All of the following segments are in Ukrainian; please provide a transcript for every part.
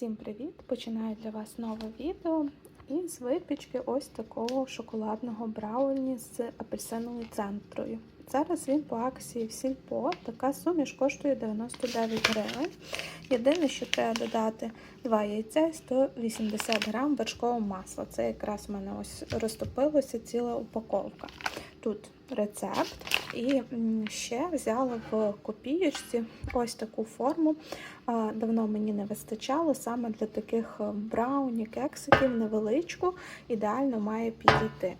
Всім привіт! Починаю для вас нове відео із випічки ось такого шоколадного брауні з апельсиновою центрою. Зараз він по акції в сільпо. Така суміш коштує 99 гривень. Єдине, що треба додати 2 яйця і 180 грам вершкового масла. Це якраз в мене ось розтопилося ціла упаковка. Тут рецепт. І ще взяла в копієчці ось таку форму. Давно мені не вистачало саме для таких брауні, кексиків, невеличку, ідеально має підійти.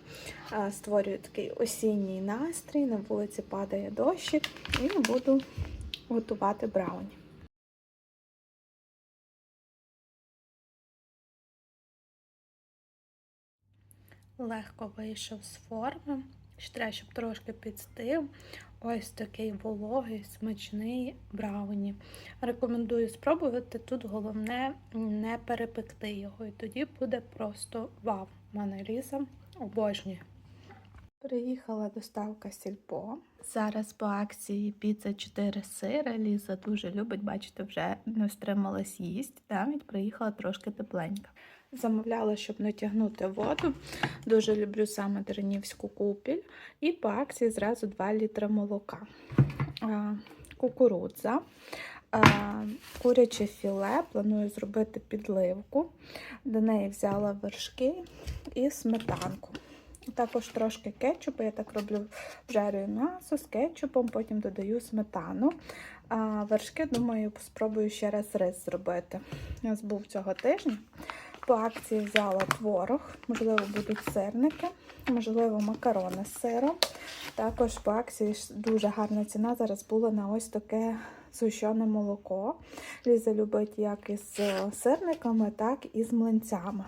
Створюю такий осінній настрій, на вулиці падає дощик і буду готувати брауні. Легко вийшов з форми. Ще треба, щоб трошки підстив. Ось такий вологий, смачний брауні. Рекомендую спробувати. Тут головне не перепекти його, і тоді буде просто вау. Мене Ліза обожнює. Приїхала доставка сільпо. Зараз по акції піца 4 сира. Ліза дуже любить, бачите, вже не стрималась їсть. Навіть приїхала трошки тепленька. Замовляла, щоб натягнути воду. Дуже люблю саме Дернівську купіль. І по акції зразу 2 літри молока. Кукурудза, куряче філе, планую зробити підливку. До неї взяла вершки і сметанку. Також трошки кетчупу, я так роблю жарю м'ясо з кетчупом, потім додаю сметану. А вершки, думаю, спробую ще раз рис зробити. У нас був цього тижня. По акції взяла творог, можливо, будуть сирники, можливо, макарони з сиром. Також по акції дуже гарна ціна зараз була на ось таке сущене молоко. Ліза любить як із сирниками, так і з млинцями.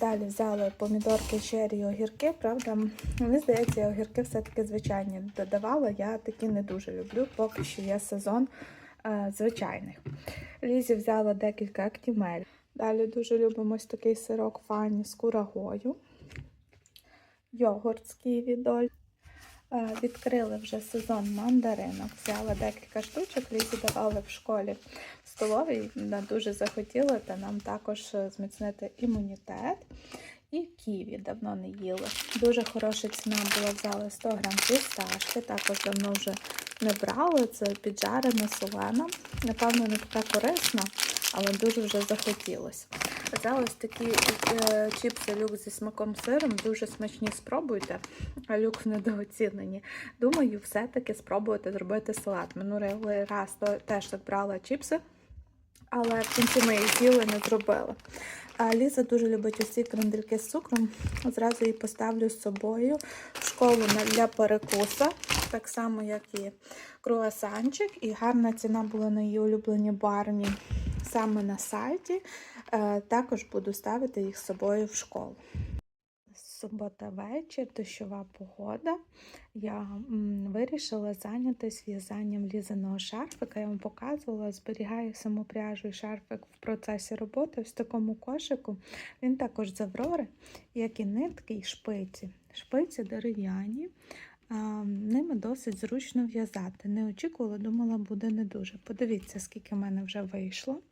Далі взяли помідорки, чері і огірки. Правда, мені здається, огірки все-таки звичайні додавала. Я такі не дуже люблю, поки що є сезон е, звичайних. Лізі взяла декілька актімель. Далі дуже любимо ось такий сирок фані з курагою. Йогурт з ківідоль. Е, відкрили вже сезон мандаринок. Взяла декілька штучок, лізі давали в школі в столовій. Дуже захотіла, та нам також зміцнити імунітет. І ківі давно не їли. Дуже хороша ціна була, взяли 100 грам фісташки, також давно вже не брали. Це піджарена солена. Напевно, не така корисна, але дуже вже захотілося. Взяла ось такі е, чіпси люк зі смаком сиром, дуже смачні спробуйте, а люк недооцінені. Думаю, все-таки спробуйте зробити салат. Минулий раз теж брала чіпси, але в кінці ми їх з'їли не зробили. Ліза дуже любить ці крендельки з цукром. Зразу її поставлю з собою в школу для перекуса, так само, як і круасанчик. І гарна ціна була на її улюблені барні саме на сайті. Е, також буду ставити їх з собою в школу. Субота вечір, дощова погода. Я вирішила зайнятися в'язанням лізаного шарфика. Я вам показувала, зберігаю саму пряжу і шарфик в процесі роботи в такому кошику. Він також з аврори, як і нитки, і шпиці. Шпиці дерев'яні, Ними досить зручно в'язати. Не очікувала, думала, буде не дуже. Подивіться, скільки в мене вже вийшло.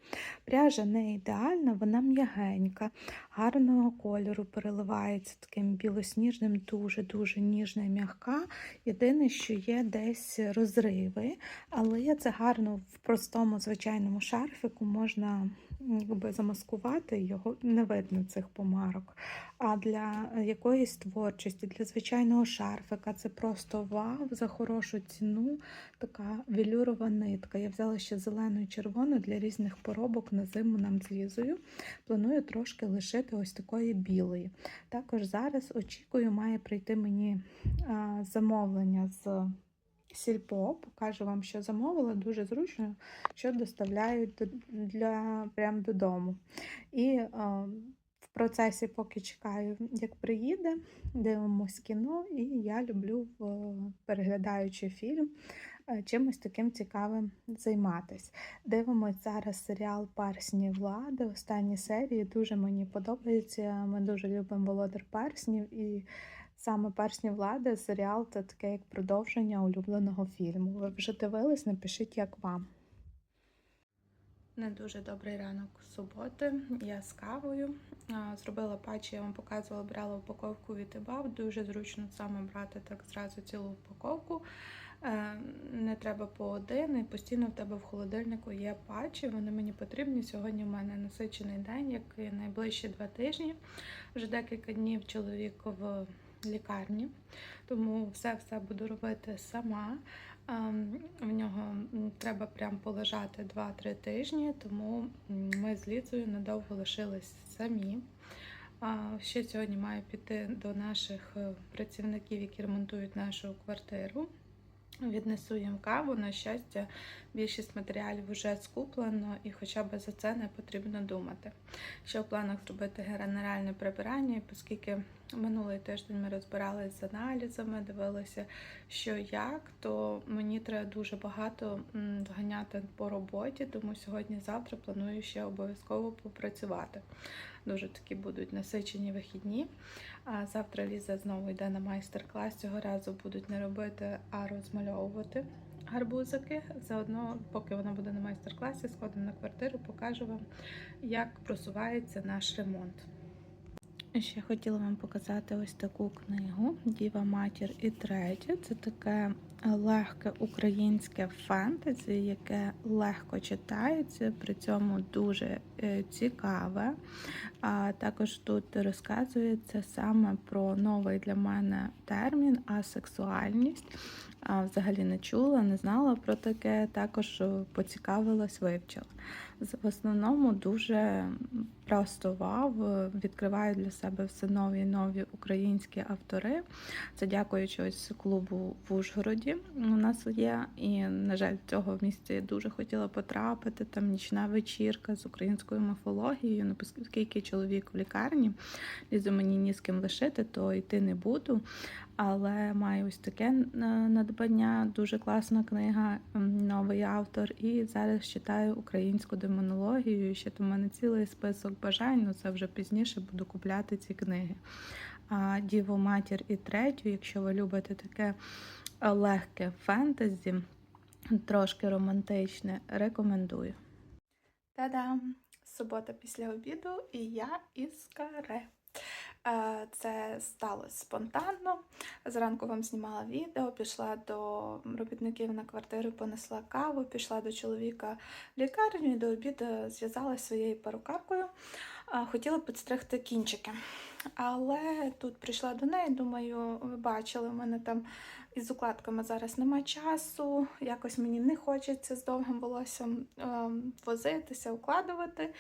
Пряжа не ідеальна, вона м'ягенька, гарного кольору переливається таким білосніжним, дуже-дуже ніжна і м'яка. Єдине, що є десь розриви, але це гарно в простому звичайному шарфику можна якби замаскувати, його не видно цих помарок. А для якоїсь творчості, для звичайного шарфика це просто вау, за хорошу ціну така велюрова нитка. Я взяла ще зелену і червону для різних поробок на зиму нам з лізою. Планую трошки лишити ось такої білої. Також зараз очікую, має прийти мені замовлення з. Сільпо, покажу вам, що замовила, дуже зручно, що доставляють для, прямо додому. І в процесі, поки чекаю, як приїде, дивимось кіно, і я люблю, переглядаючи фільм, е, чимось таким цікавим займатися. Дивимось зараз серіал Персні влади. Останні серії дуже мені подобаються. Ми дуже любимо Володар Перснів. і Саме персні влади серіал це таке як продовження улюбленого фільму. Ви вже дивились, напишіть, як вам. Не дуже добрий ранок суботи. Я з кавою. Зробила патчі, я вам показувала, брала упаковку від ІБАВ. Дуже зручно саме брати так зразу цілу упаковку. Е, Не треба по один, і постійно в тебе в холодильнику є патчі. Вони мені потрібні. Сьогодні в мене насичений день, як і найближчі два тижні. Вже декілька днів чоловік в лікарні, тому все-все буду робити сама. Ем, В нього треба прям полежати 2-3 тижні, тому ми з Лізою надовго лишились самі. Ще сьогодні маю піти до наших е, працівників, які ремонтують нашу квартиру. Віднесу їм каву. На щастя, більшість матеріалів вже скуплено, і хоча б за це не потрібно думати. Ще в планах зробити генеральне прибирання, оскільки минулий тиждень ми розбиралися з аналізами, дивилися, що як, то мені треба дуже багато зганяти по роботі, тому сьогодні-завтра планую ще обов'язково попрацювати. Дуже такі будуть насичені вихідні. А завтра Ліза знову йде на майстер-клас. Цього разу будуть не робити, а розмальовувати гарбузики. Заодно, поки вона буде на майстер-класі, сходимо на квартиру, покажу вам, як просувається наш ремонт. Ще хотіла вам показати ось таку книгу Діва Матір і третє. Це таке легке українське фентезі, яке легко читається, при цьому дуже цікаве. А також тут розказується саме про новий для мене термін асексуальність. А, взагалі не чула, не знала про таке, також е, поцікавилась, вивчила. В основному дуже просто вау, е, відкриваю для себе все нові нові українські автори. Це дякуючи ось клубу в Ужгороді. У нас є, і, на жаль, цього в місті дуже хотіла потрапити. Там нічна вечірка з українською міфологією. Ну, оскільки чоловік в лікарні, лізо мені ні з ким лишити, то йти не буду. Але маю ось таке надбання, дуже класна книга, новий автор. І зараз читаю українську демонологію. Ще там у мене цілий список бажань, ну це вже пізніше буду купляти ці книги. А Діву матір і третю, якщо ви любите таке е, легке фентезі, трошки романтичне, рекомендую. Та-дам! Субота після обіду і я із каре. Е, Це сталося спонтанно. Зранку вам знімала відео, пішла до робітників на квартиру, понесла каву, пішла до чоловіка в лікарню і до обіду зв'язалася своєю перукаркою. Хотіла підстригти кінчики. Але тут прийшла до неї, думаю, ви бачили, у мене там із укладками зараз нема часу. Якось мені не хочеться з довгим волоссям ем, возитися, укладувати.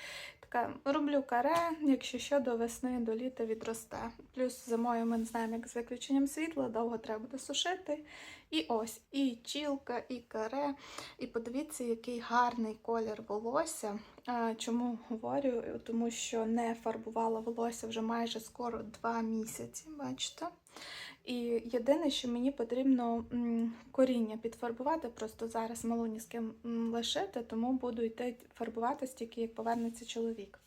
Така роблю каре, якщо що, до весни, до літа відросте. Плюс зимою ми не знаємо, як з виключенням світла, довго треба буде сушити. І ось, і чілка, і каре. І подивіться, який гарний колір волосся. Чому говорю? Тому що не фарбувала волосся вже майже скоро два місяці, бачите? І єдине, що мені потрібно коріння підфарбувати, просто зараз малу ні з ким лишити, тому буду йти фарбуватись тільки як повернеться чоловік.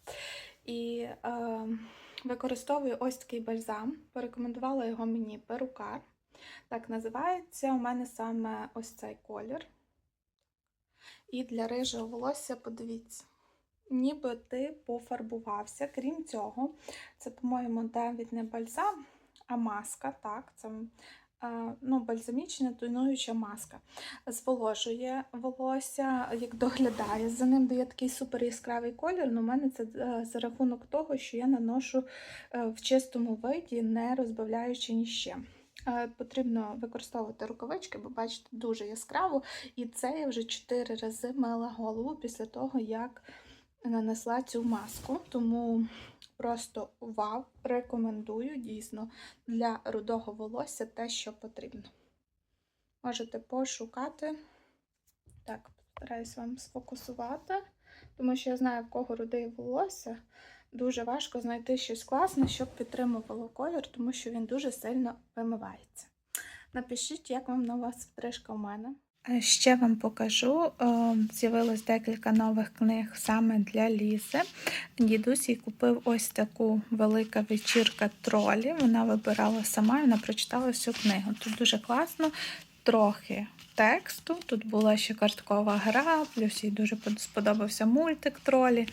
І е, використовую ось такий бальзам. Порекомендувала його мені перукар. Так називається. У мене саме ось цей колір. І для рижого волосся, подивіться, ніби ти пофарбувався. Крім цього, це, по-моєму, навіть не бальзам, маска. Так, це е, ну, бальзамічна тонуюча маска. Зволожує волосся, як доглядає за ним, дає такий супер яскравий колір. але у мене це е, за рахунок того, що я наношу е, в чистому виді, не розбавляючи ні з чим. Е, Потрібно використовувати рукавички, бо бачите, дуже яскраво. І це я вже 4 рази мила голову після того, як нанесла цю маску. Тому просто вау, рекомендую дійсно для рудого волосся те, що потрібно. Можете пошукати. Так, постараюсь вам сфокусувати, тому що я знаю, в кого руде волосся. Дуже важко знайти щось класне, щоб підтримувало колір, тому що він дуже сильно вимивається. Напишіть, як вам нова стрижка у мене. Е, Ще вам покажу, е, з'явилось декілька нових книг саме для Лізи. Дідусь купив ось таку велика вечірка тролі. Вона вибирала сама і вона прочитала всю книгу. Тут дуже класно, трохи тексту. Тут була ще карткова гра, плюс їй дуже сподобався мультик тролі.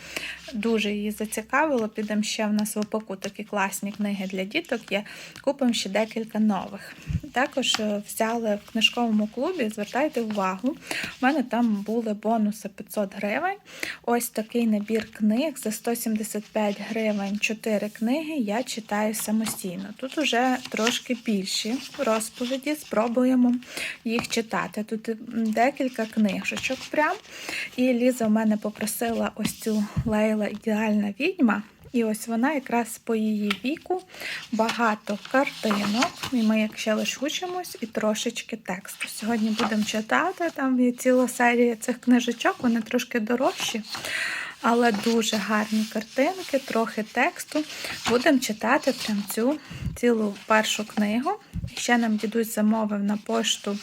Дуже її зацікавило. Підемо ще в нас в опаку такі класні книги для діток є. Купимо ще декілька нових. Також е, взяли в книжковому клубі, звертайте увагу. У мене там були бонуси 500 гривень. Ось такий набір книг за 175 гривень. 4 книги я читаю самостійно. Тут уже трошки більші розповіді, спробуємо їх читати. Тут декілька книжечок прям. І Ліза в мене попросила ось цю Лейла ідеальна відьма. І ось вона якраз по її віку багато картинок. І ми як ще лише учимось, і трошечки тексту. Сьогодні будемо читати. Там є ціла серія цих книжечок, вони трошки дорожчі. Але дуже гарні картинки, трохи тексту. Будемо читати прям цю цілу першу книгу. Ще нам дідусь замовив на пошту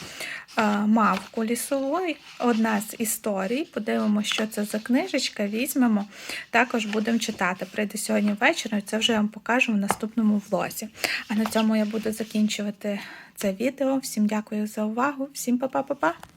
мавку лісової, Одна з історій. Подивимося, що це за книжечка. Візьмемо. Також будемо читати. Прийде сьогодні ввечері. Це вже я вам покажу в наступному влозі. А на цьому я буду закінчувати це відео. Всім дякую за увагу. Всім па-па-па-па!